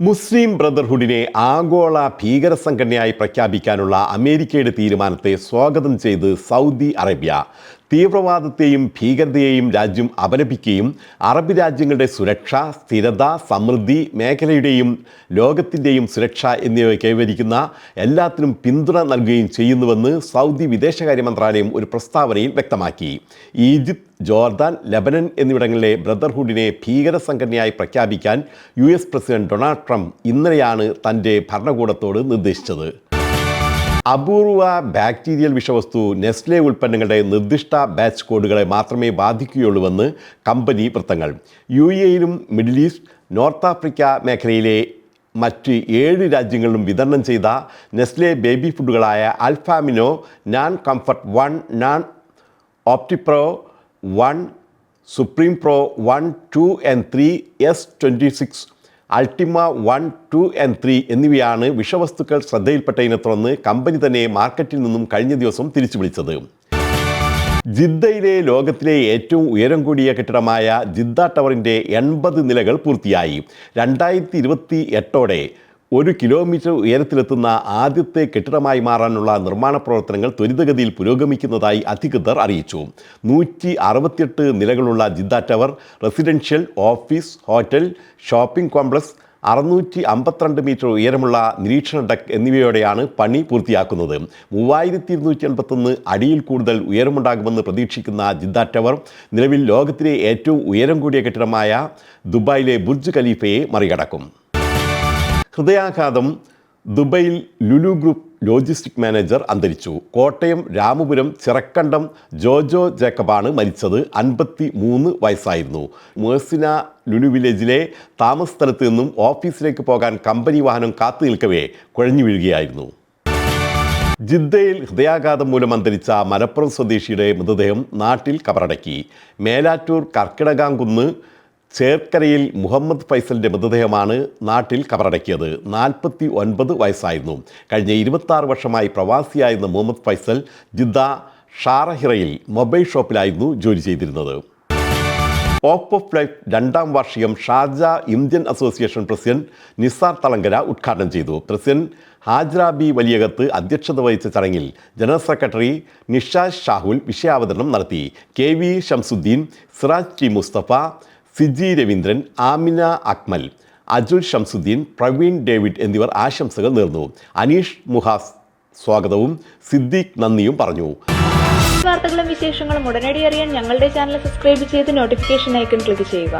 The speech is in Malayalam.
മുസ്ലിം ബ്രദർഹുഡിനെ ആഗോള ഭീകര സംഘടനയായി പ്രഖ്യാപിക്കാനുള്ള അമേരിക്കയുടെ തീരുമാനത്തെ സ്വാഗതം ചെയ്ത് സൗദി അറേബ്യ. തീവ്രവാദത്തെയും ഭീകരതയെയും രാജ്യം അപലപിക്കുകയും അറബ് രാജ്യങ്ങളുടെ സുരക്ഷ സ്ഥിരത സമൃദ്ധി മേഖലയുടെയും ലോകത്തിന്റെയും സുരക്ഷ എന്നിവ കൈവരിക്കുന്ന എല്ലാത്തിനും പിന്തുണ നൽകുകയും ചെയ്യുന്നുവെന്ന് സൗദി വിദേശകാര്യ മന്ത്രാലയം ഒരു പ്രസ്താവനയിൽ വ്യക്തമാക്കി. ഈജിപ്ത് ജോർദാൻ ലബനൻ എന്നിവിടങ്ങളിലെ ബ്രദർഹുഡിനെ ഭീകര സംഘടനയായി പ്രഖ്യാപിക്കാൻ U S president Donald Trump ഇന്നലെയാണ് തന്റെ ഭരണകൂടത്തോട് നിർദ്ദേശിച്ചത്. അപൂർവ ബാക്ടീരിയൽ വിഷവസ്തു നെസ്ലെ ഉൽപ്പന്നങ്ങളുടെ നിർദ്ദിഷ്ട ബാച്ച് കോഡുകളെ മാത്രമേ ബാധിക്കുകയുള്ളൂവെന്ന് കമ്പനി വൃത്തങ്ങൾ. യു എയിലും മിഡിൽ ഈസ്റ്റ് നോർത്ത് ആഫ്രിക്ക മേഖലയിലെ മറ്റ് ഏഴ് രാജ്യങ്ങളിലും വിതരണം ചെയ്ത Nestle baby ഫുഡുകളായ Alfamino NAN comfort one NAN Optipro one Supreme Pro one two and three S twenty six Ultima one two and three എന്നിവയാണ് വിഷവസ്തുക്കൾ ശ്രദ്ധയിൽപ്പെട്ടതിനെ തുടർന്ന് കമ്പനി തന്നെ മാർക്കറ്റിൽ നിന്നും കഴിഞ്ഞ ദിവസം തിരിച്ചു വിളിച്ചത്. ജിദ്ദയിലെ ലോകത്തിലെ ഏറ്റവും ഉയരം കൂടിയ കെട്ടിടമായ ജിദ്ദ ടവറിന്റെ എൺപത് നിലകൾ പൂർത്തിയായി. രണ്ടായിരത്തി ഇരുപത്തി എട്ടോടെ ഒരു കിലോമീറ്റർ ഉയരത്തിലെത്തുന്ന ആദ്യത്തെ കെട്ടിടമായി മാറാനുള്ള നിർമ്മാണ പ്രവർത്തനങ്ങൾ ത്വരിതഗതിയിൽ പുരോഗമിക്കുന്നതായി അധികൃതർ അറിയിച്ചു. നൂറ്റി അറുപത്തിയെട്ട് നിലകളുള്ള Jeddah tower residential office hotel shopping complex അറുന്നൂറ്റി അമ്പത്തിരണ്ട് മീറ്റർ ഉയരമുള്ള നിരീക്ഷണ ഡെക്ക് എന്നിവയോടെയാണ് പണി പൂർത്തിയാക്കുന്നത്. മൂവായിരത്തി ഇരുന്നൂറ്റി എൺപത്തൊന്ന് അടിയിൽ കൂടുതൽ ഉയരമുണ്ടാകുമെന്ന് പ്രതീക്ഷിക്കുന്ന ജിദ്ദ ടവർ നിലവിൽ ലോകത്തിലെ ഏറ്റവും ഉയരം കൂടിയ കെട്ടിടമായ ദുബായിലെ ബുർജ് ഖലീഫയെ മറികടക്കും. ഹൃദയാഘാതം ദുബൈയിൽ ലുലു ഗ്രൂപ്പ് ലോജിസ്റ്റിക് മാനേജർ അന്തരിച്ചു. കോട്ടയം രാമപുരം ചിറക്കണ്ടം ജോജോ ജേക്കബാണ് മരിച്ചത്. അൻപത്തി മൂന്ന് വയസ്സായിരുന്നു. മേഴ്സിന ലുലു വില്ലേജിലെ താമസ സ്ഥലത്ത് നിന്നും ഓഫീസിലേക്ക് പോകാൻ കമ്പനി വാഹനം കാത്തു നിൽക്കവേ കുഴഞ്ഞു വീഴുകയായിരുന്നു. ജിദ്ദയിൽ ഹൃദയാഘാതം മൂലം അന്തരിച്ച മലപ്പുറം സ്വദേശിയുടെ മൃതദേഹം നാട്ടിൽ കബറടക്കി. മേലാറ്റൂർ കർക്കിടകാംകുന്ന് ചേർക്കരയിൽ മുഹമ്മദ് ഫൈസലിന്റെ മൃതദേഹമാണ് നാട്ടിൽ കബറടക്കിയത്. നാൽപ്പത്തി ഒൻപത് വയസ്സായിരുന്നു. കഴിഞ്ഞ ഇരുപത്താറ് വർഷമായി പ്രവാസിയായിരുന്ന മുഹമ്മദ് ഫൈസൽ ജിദ്ദ ഷാറഹിറയിൽ മൊബൈൽ ഷോപ്പിലായിരുന്നു ജോലി ചെയ്തിരുന്നത്. ഓപ്പ് ഓഫ് ലൈഫ് രണ്ടാം വാർഷികം Sharjah Indian association president Nisar Thalangara ഉദ്ഘാടനം ചെയ്തു. പ്രസിഡന്റ് ഹാജ്ര ബി വലിയകത്ത് അധ്യക്ഷത വഹിച്ച ചടങ്ങിൽ ജനറൽ സെക്രട്ടറി നിഷാസ് ഷാഹുൽ വിഷയാവതരണം നടത്തി. K V Shamsuddin Siraj T Mustafa Siji Raveendran Amina Akmal Ajul Shamsuddin Praveen David എന്നിവർ ആശംസകൾ നേർന്നു. അനീഷ് മുഹാസ് സ്വാഗതവും സിദ്ദീഖ് നന്ദിയും പറഞ്ഞു. വാർത്തകളും വിശേഷങ്ങളും ഉടനടി അറിയാൻ ഞങ്ങളുടെ ചാനൽ സബ്സ്ക്രൈബ് ചെയ്ത് നോട്ടിഫിക്കേഷൻ ഐക്കൺ ക്ലിക്ക് ചെയ്യുക.